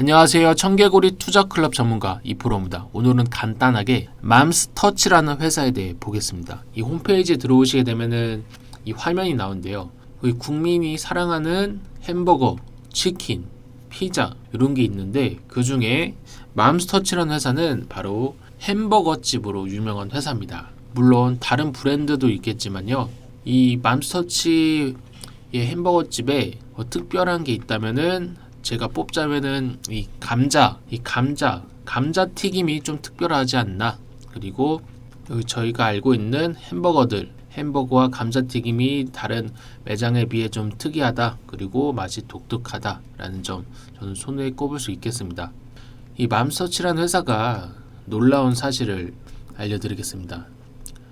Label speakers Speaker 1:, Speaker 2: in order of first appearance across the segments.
Speaker 1: 안녕하세요. 청개구리 투자클럽 전문가 이프로입니다. 오늘은 간단하게 맘스터치라는 회사에 대해 보겠습니다. 이 홈페이지에 들어오시게 되면은 이 화면이 나온대요. 국민이 사랑하는 햄버거, 치킨, 피자 이런 게 있는데 그 중에 맘스터치라는 회사는 바로 햄버거 집으로 유명한 회사입니다. 물론 다른 브랜드도 있겠지만요. 이 맘스터치 의 햄버거 집에 뭐 특별한 게 있다면은 제가 뽑자면은 이 감자, 이 감자, 감자 튀김이 좀 특별하지 않나. 그리고 저희가 알고 있는 햄버거들, 햄버거와 감자 튀김이 다른 매장에 비해 좀 특이하다. 그리고 맛이 독특하다라는 점 저는 손에 꼽을 수 있겠습니다. 이 맘서치라는 회사가 놀라운 사실을 알려드리겠습니다.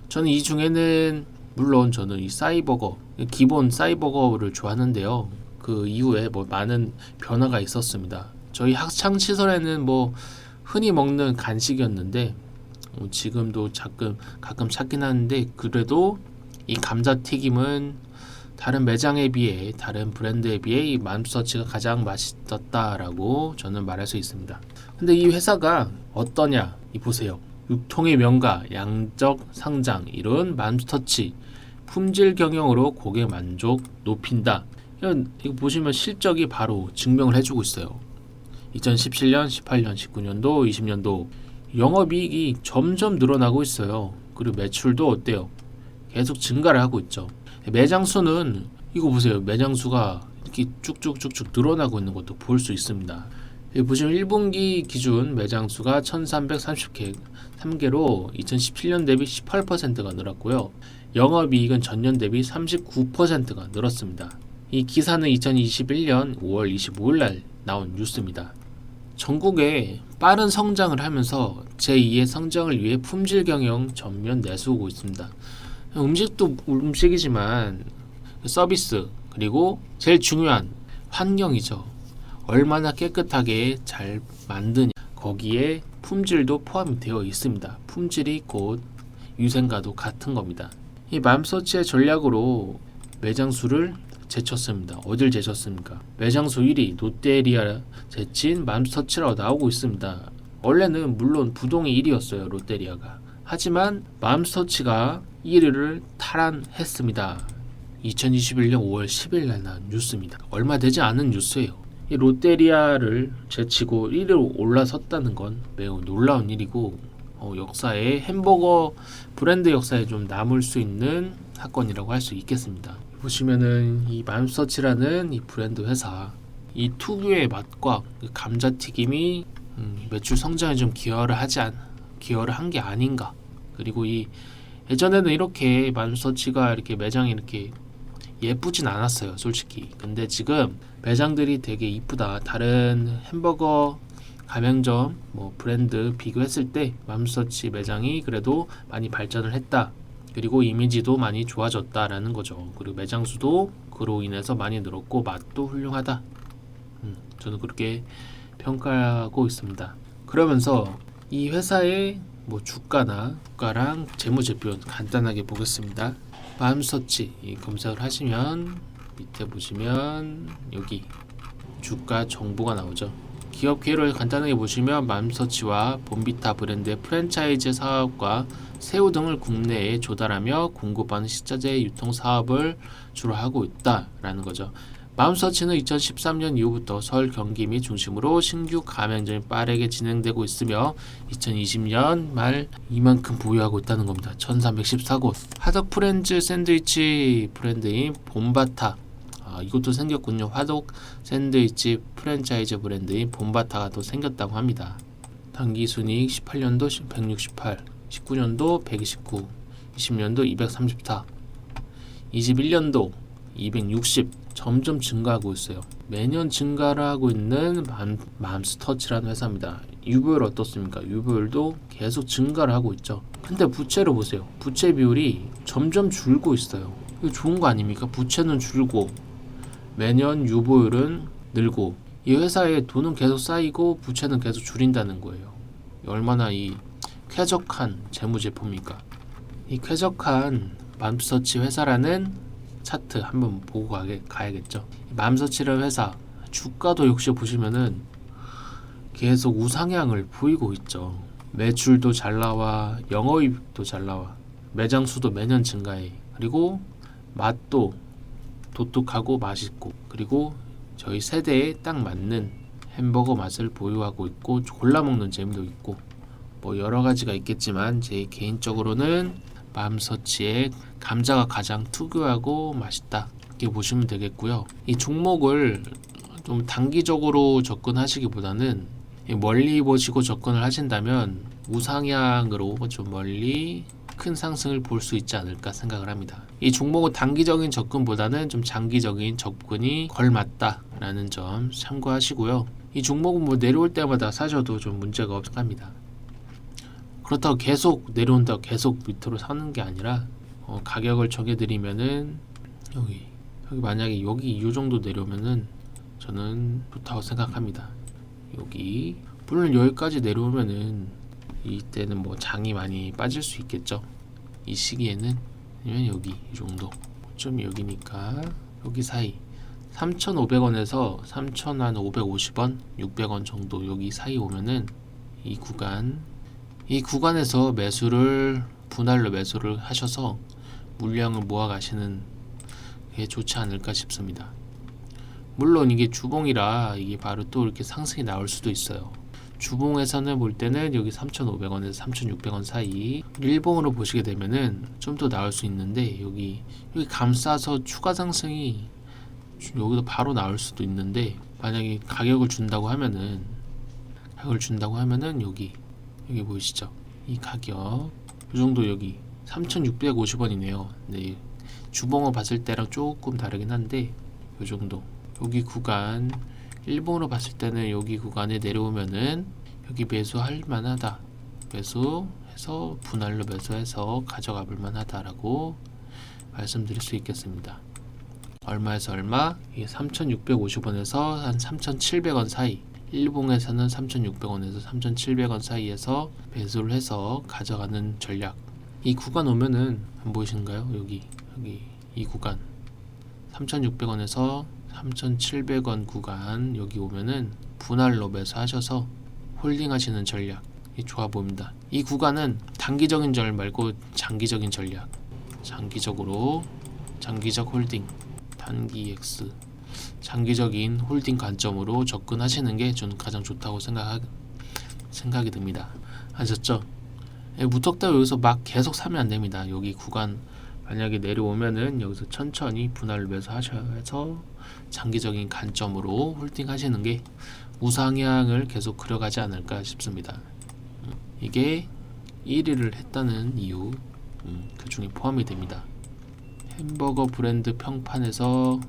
Speaker 1: 저는 이 중에는 물론 저는 이 싸이버거 기본 싸이버거를 좋아하는데요. 그 이후에 뭐 많은 변화가 있었습니다. 저희 학창 시절에는 뭐 흔히 먹는 간식이었는데 어, 지금도 가끔 가끔 찾긴 하는데 그래도 이 감자튀김은 다른 매장에 비해 다른 브랜드에 비해 이 맘서치가 가장 맛있었다라고 저는 말할 수 있습니다. 근데 이 회사가 어떠냐? 이 보세요. 육통의 명가, 양적 상장 이런 맘스터치 품질 경영으로 고객 만족 높인다. 이거 보시면 실적이 바로 증명을 해주고 있어요. 2017년, 18년, 19년도, 20년도 영업이익이 점점 늘어나고 있어요. 그리고 매출도 어때요? 계속 증가를 하고 있죠. 매장 수는 이거 보세요. 매장 수가 이렇게 쭉쭉쭉쭉 늘어나고 있는 것도 볼 수 있습니다. 여기 보시면 1분기 기준 매장 수가 1330개 3개로 2017년 대비 18%가 늘었고요. 영업이익은 전년 대비 39%가 늘었습니다. 이 기사는 2021년 5월 25일 날 나온 뉴스입니다. 전국에 빠른 성장을 하면서 제2의 성장을 위해 품질 경영 전면 내세우고 있습니다. 음식도 음식이지만 서비스 그리고 제일 중요한 환경이죠. 얼마나 깨끗하게 잘 만드냐 거기에 품질도 포함이 되어 있습니다. 품질이 곧 위생과도 같은 겁니다. 이 맘서치의 전략으로 매장 수를 제쳤습니다. 어딜 제쳤습니까? 매장 수 1위 롯데리아 제친 맘스터치라고 나오고 있습니다. 원래는 물론 부동이 1위였어요. 롯데리아가. 하지만 맘스터치가 1위를 탈환했습니다. 2021년 5월 10일 날 나온 뉴스입니다. 얼마 되지 않은 뉴스예요. 이 롯데리아를 제치고 1위로 올라섰다는 건 매우 놀라운 일이고 어, 역사에 햄버거 브랜드 역사에 좀 남을 수 있는 사건이라고 할 수 있겠습니다. 보시면은 이 맘서치라는 이 브랜드 회사 이 특유의 맛과 그 감자튀김이 음, 매출 성장에 좀 기여를 하지 않 기여를 한 게 아닌가. 그리고 이 예전에는 이렇게 맘서치가 이렇게 매장이 이렇게 예쁘진 않았어요 솔직히. 근데 지금 매장들이 되게 이쁘다. 다른 햄버거 가맹점 뭐 브랜드 비교했을 때 맘서치 매장이 그래도 많이 발전을 했다 그리고 이미지도 많이 좋아졌다라는 거죠. 그리고 매장 수도 그로 인해서 많이 늘었고 맛도 훌륭하다. 음, 저는 그렇게 평가하고 있습니다. 그러면서 이 회사의 뭐 주가나 주가랑 재무제표 간단하게 보겠습니다. 맘서치 검색을 하시면 밑에 보시면 여기 주가 정보가 나오죠. 기업 계획을 간단하게 보시면 맘서치와 본비타 브랜드의 프랜차이즈 사업과 새우 등을 국내에 조달하며 공급하는 식자재 유통 사업을 주로 하고 있다라는 거죠. 맘서치는 2013년 이후부터 서울 경기 및 중심으로 신규 가맹점이 빠르게 진행되고 있으며 2020년 말 이만큼 보유하고 있다는 겁니다. 1314곳 하덕 프렌즈 샌드위치 브랜드인 봄바타 아, 이것도 생겼군요. 화독 샌드위치 프랜차이즈 브랜드인 봄바타가 또 생겼다고 합니다. 단기 순이익 18년도 168, 19년도 129, 20년도 234, 21년도 260 점점 증가하고 있어요. 매년 증가를 하고 있는 맘, 맘스터치라는 회사입니다. 유보율 어떻습니까? 유보율도 계속 증가를 하고 있죠. 근데 부채를 보세요. 부채 비율이 점점 줄고 있어요. 좋은 거 아닙니까? 부채는 줄고 매년 유보율은 늘고 이 회사에 돈은 계속 쌓이고 부채는 계속 줄인다는 거예요. 얼마나 이 쾌적한 재무제표입니까? 이 쾌적한 맘서치 회사라는 차트 한번 보고 가게, 가야겠죠. 맘서치라는 회사 주가도 역시 보시면은 계속 우상향을 보이고 있죠. 매출도 잘 나와, 영업이익도 잘 나와, 매장 수도 매년 증가해. 그리고 맛도 독특하고 맛있고, 그리고 저희 세대에 딱 맞는 햄버거 맛을 보유하고 있고 골라 먹는 재미도 있고 뭐 여러 가지가 있겠지만 제 개인적으로는 맘서치의 감자가 가장 특유하고 맛있다 이렇게 보시면 되겠고요. 이 종목을 좀 단기적으로 접근하시기보다는 멀리 보시고 접근을 하신다면 우상향으로 좀 멀리 큰 상승을 볼 수 있지 않을까 생각을 합니다. 이 종목은 단기적인 접근보다는 좀 장기적인 접근이 걸맞다라는 점 참고하시고요. 이 종목은 뭐 내려올 때마다 사셔도 좀 문제가 없을 겁니다. 그렇다고 계속 내려온다고 계속 밑으로 사는 게 아니라 어, 가격을 정해드리면은 여기 여기 만약에 여기 이 정도 내려오면은 저는 좋다고 생각합니다. 여기 물론 여기까지 내려오면은 이때는 뭐 장이 많이 빠질 수 있겠죠. 이 시기에는 아니면 여기 이 정도 좀 여기니까 여기 사이 3,500원에서 3,550원, 600원 정도 여기 사이 오면은 이 구간 이 구간에서 매수를 분할로 매수를 하셔서 물량을 모아 가시는 게 좋지 않을까 싶습니다. 물론 이게 주봉이라 이게 바로 또 이렇게 상승이 나올 수도 있어요. 주봉에서는 볼 때는 여기 3,500원에서 3,600원 사이 일봉으로 보시게 되면은 좀 더 나올 수 있는데 여기 여기 감싸서 추가 상승이 여기도 바로 나올 수도 있는데 만약에 가격을 준다고 하면은 가격을 준다고 하면은 여기 여기 보이시죠? 이 가격 이 정도 여기 3,650원이네요. 네, 주봉을 봤을 때랑 조금 다르긴 한데 이 정도 여기 구간 일본으로 봤을 때는 여기 구간에 내려오면은 여기 매수할 만하다. 매수해서 분할로 매수해서 가져가 볼 만하다라고 말씀드릴 수 있겠습니다. 얼마에서 얼마? 이게 3,650원에서 한 3,700원 사이. 일봉에서는 3,600원에서 3,700원 사이에서 매수를 해서 가져가는 전략. 이 구간 오면은 안 보이신가요? 여기 여기 이 구간 3,600원에서 3,700원 구간 여기 오면은 분할로 매수하셔서 홀딩 하시는 전략이 좋아 보입니다. 이 구간은 단기적인 전략 말고 장기적인 전략. 장기적으로 장기적 홀딩, 단기 X, 장기적인 홀딩 관점으로 접근하시는 게 저는 가장 좋다고 생각 생각이 듭니다. 아셨죠? 예, 무턱대고 여기서 막 계속 사면 안 됩니다. 여기 구간 만약에 내려오면은 여기서 천천히 분할을 매수 하셔서 장기적인 관점으로 홀딩 하시는 게 우상향을 계속 그려가지 않을까 싶습니다. 음, 이게 1위를 했다는 이유 음, 그 중에 포함이 됩니다. 햄버거 브랜드 평판에서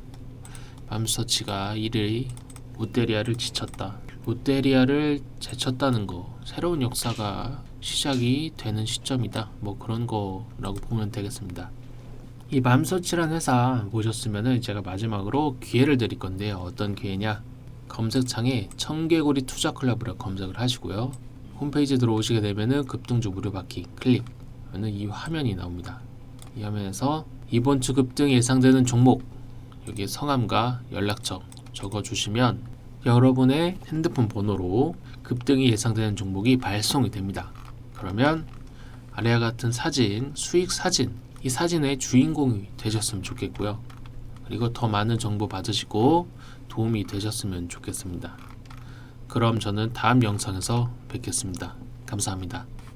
Speaker 1: 맘스터치가 1위 롯데리아를 지쳤다. 롯데리아를 제쳤다는 거 새로운 역사가 시작이 되는 시점이다. 뭐 그런 거라고 보면 되겠습니다. 이 맘서치란 회사 보셨으면은 제가 마지막으로 기회를 드릴 건데요. 어떤 기회냐? 검색창에 청개구리 투자 클럽으로 검색을 하시고요. 홈페이지 들어오시게 되면은 급등주 무료받기 클릭 하는 이 화면이 나옵니다. 이 화면에서 이번 주 급등 예상되는 종목 여기 성함과 연락처 적어주시면 여러분의 핸드폰 번호로 급등이 예상되는 종목이 발송이 됩니다. 그러면 아래와 같은 사진, 수익 사진, 이 사진의 주인공이 되셨으면 좋겠고요. 그리고 더 많은 정보 받으시고 도움이 되셨으면 좋겠습니다. 그럼 저는 다음 영상에서 뵙겠습니다. 감사합니다.